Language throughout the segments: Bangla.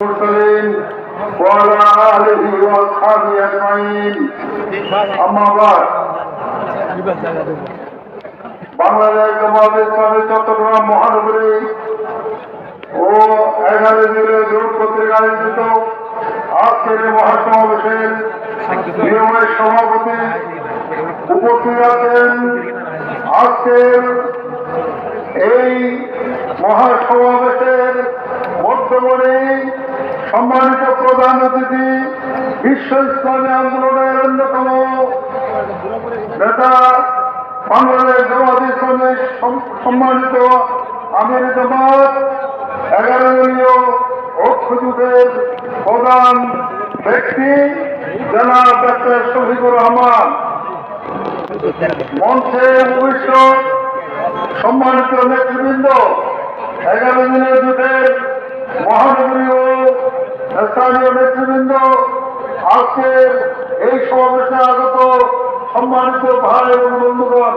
المرسلين وعلى آله وأصحابه أجمعين أما بعد বাংলাদেশ জামাত ইসলামী চট্টগ্রাম মহানগরী ও এগারো জেলে জোট কর্তৃক আয়োজিত আজকের এই মহাসমাবেশের নিয়মের সভাপতি উপস্থিত আছেন আজকের এই মহাসমাবেশের মধ্যমণি সম্মানিত প্রধান অতিথি, বিশ্ব ইসলামী আন্দোলনের অন্যতম নেতা, বাংলাদেশ জামাত সম- সম্মানিত আমির জামাত, এগারো দলীয় ঐক্যজোটের প্রধান ব্যক্তি, জনাব ডাক্তার শফিকুর রহমান। মঞ্চে ভবিষ্যৎ সম্মানিত নেতৃবৃন্দ, এগারো দিনের জোটের মহানগরী ও স্থানীয় নেতৃবৃন্দ, আজকের এই সমাবেশে আগত সম্মানিত ভাই এবং বন্ধুগণ,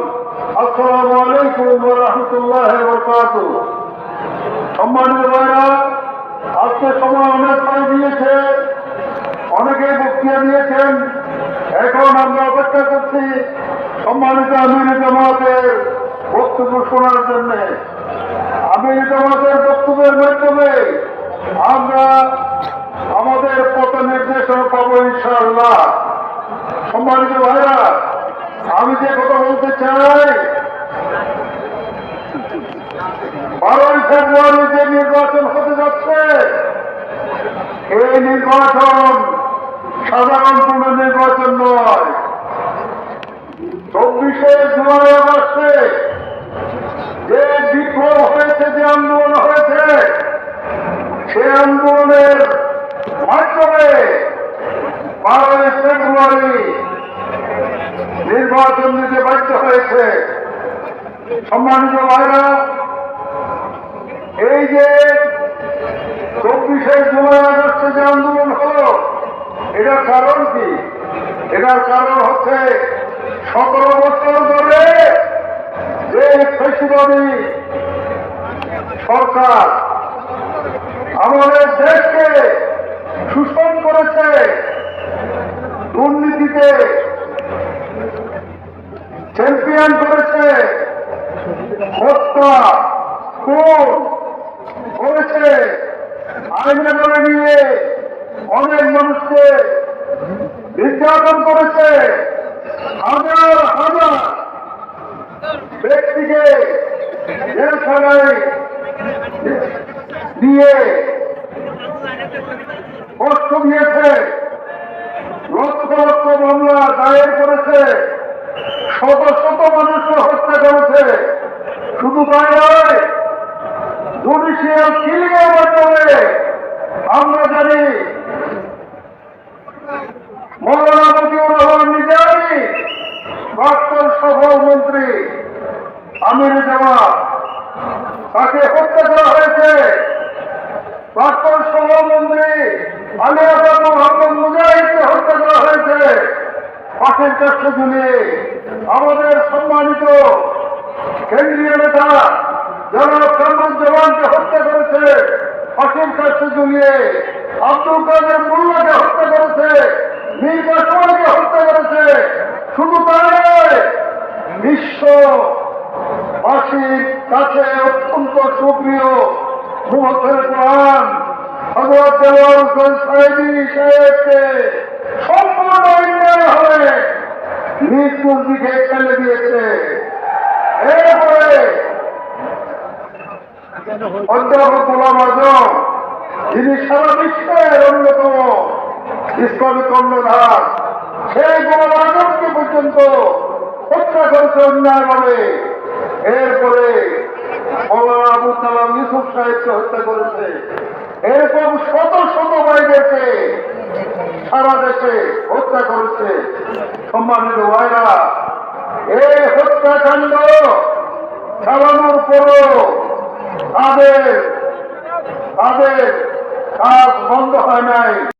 আসসালামু আলাইকুম রহমতুল্লাহ বরকাত সম্মানিত ভাইরা, আজকে সময় অনেক সময় দিয়েছে, অনেকে বক্তৃতা দিয়েছেন, এখন আমরা অপেক্ষা করছি সম্মানিত আমির জামাতের বক্তব্য শোনার জন্য। আমির জামাতের বক্তব্যের মাধ্যমে আমরা পাবো ইনশাআল্লাহ। সম্মানিত ভাইরা, আমি যে কথা বলতে চাই, বারোই ফেব্রুয়ারি যে নির্বাচন হতে যাচ্ছে, এই নির্বাচন সাধারণ কোন নির্বাচন নয়। চব্বিশে জুলাই আগস্টে যে বিপ্লব হয়েছে যে আন্দোলন হয়েছে সে আন্দোলনের মাধ্যমে বারোই ফেব্রুয়ারি নির্বাচন দিতে বাধ্য হয়েছে। সম্মানিত ভাইরা, এই যে চব্বিশে জুলাই আগস্টে যে আন্দোলন হলো, এটার কারণ কি? এটার কারণ হচ্ছে সতেরো বছর ধরে যে ফেসিবাদী সরকার আমাদের দেশকে শোষণ করেছে দুর্নীতিতে চ্যাম্পিয়ন করেছে হত্যা খুন করেছে। আইনে করে নিয়ে অনেক মানুষকে নির্যাতন করেছে। হাজার হাজার ব্যক্তিকে দিয়ে কষ্ট দিয়েছে। লক্ষ লক্ষ মামলা দায়ের করেছে। শত শত মানুষকে হত্যা করেছে। শুধু তাই নয় জুডিশিয়াল কিলিং এর মাধ্যমে আমরা জানি মৌলানা মতিউর রহমান নিজামী প্রাক্তন সফল মন্ত্রী, আমির জামাত। হত্যা করা হয়েছে। প্রাক্তন সভামন্ত্রী আলী আসাদ মোহাম্মদ মুজাহিদকে করা হয়েছে। ফাঁসির কাছে ঝুলিয়ে আমাদের সম্মানিত কেন্দ্রীয় নেতা জনাব কামরুজ্জামানকে হত্যা করেছে। ফাঁসির কাছে ঝুলিয়ে আব্দুল কাদের মোল্লাকে হত্যা করেছে। কাসমানকে হত্যা শুধু তাই বিশ্ব কাছে অত্যন্ত সুপ্রিয় মুহূর্তের দিকে ফেলে দিয়েছে এরপরে অধ্যাপক গোলাম আজম যিনি সারা বিশ্বের অন্যতম ইসলামী কর্ণধার সেই গোলাম পর্যন্ত হত্যা করেছে অন্যায়ভাবে এরপরে মৌলানা আবু ইউসুফ সাহেবকে হত্যা করেছে। এরকম শত শত ভাইদেরকে সারা দেশে হত্যা করেছে। সম্মানিত ভাইরা, এই হত্যাকাণ্ড চালানোর পরও তাদের তাদের কাজ বন্ধ হয় নাই।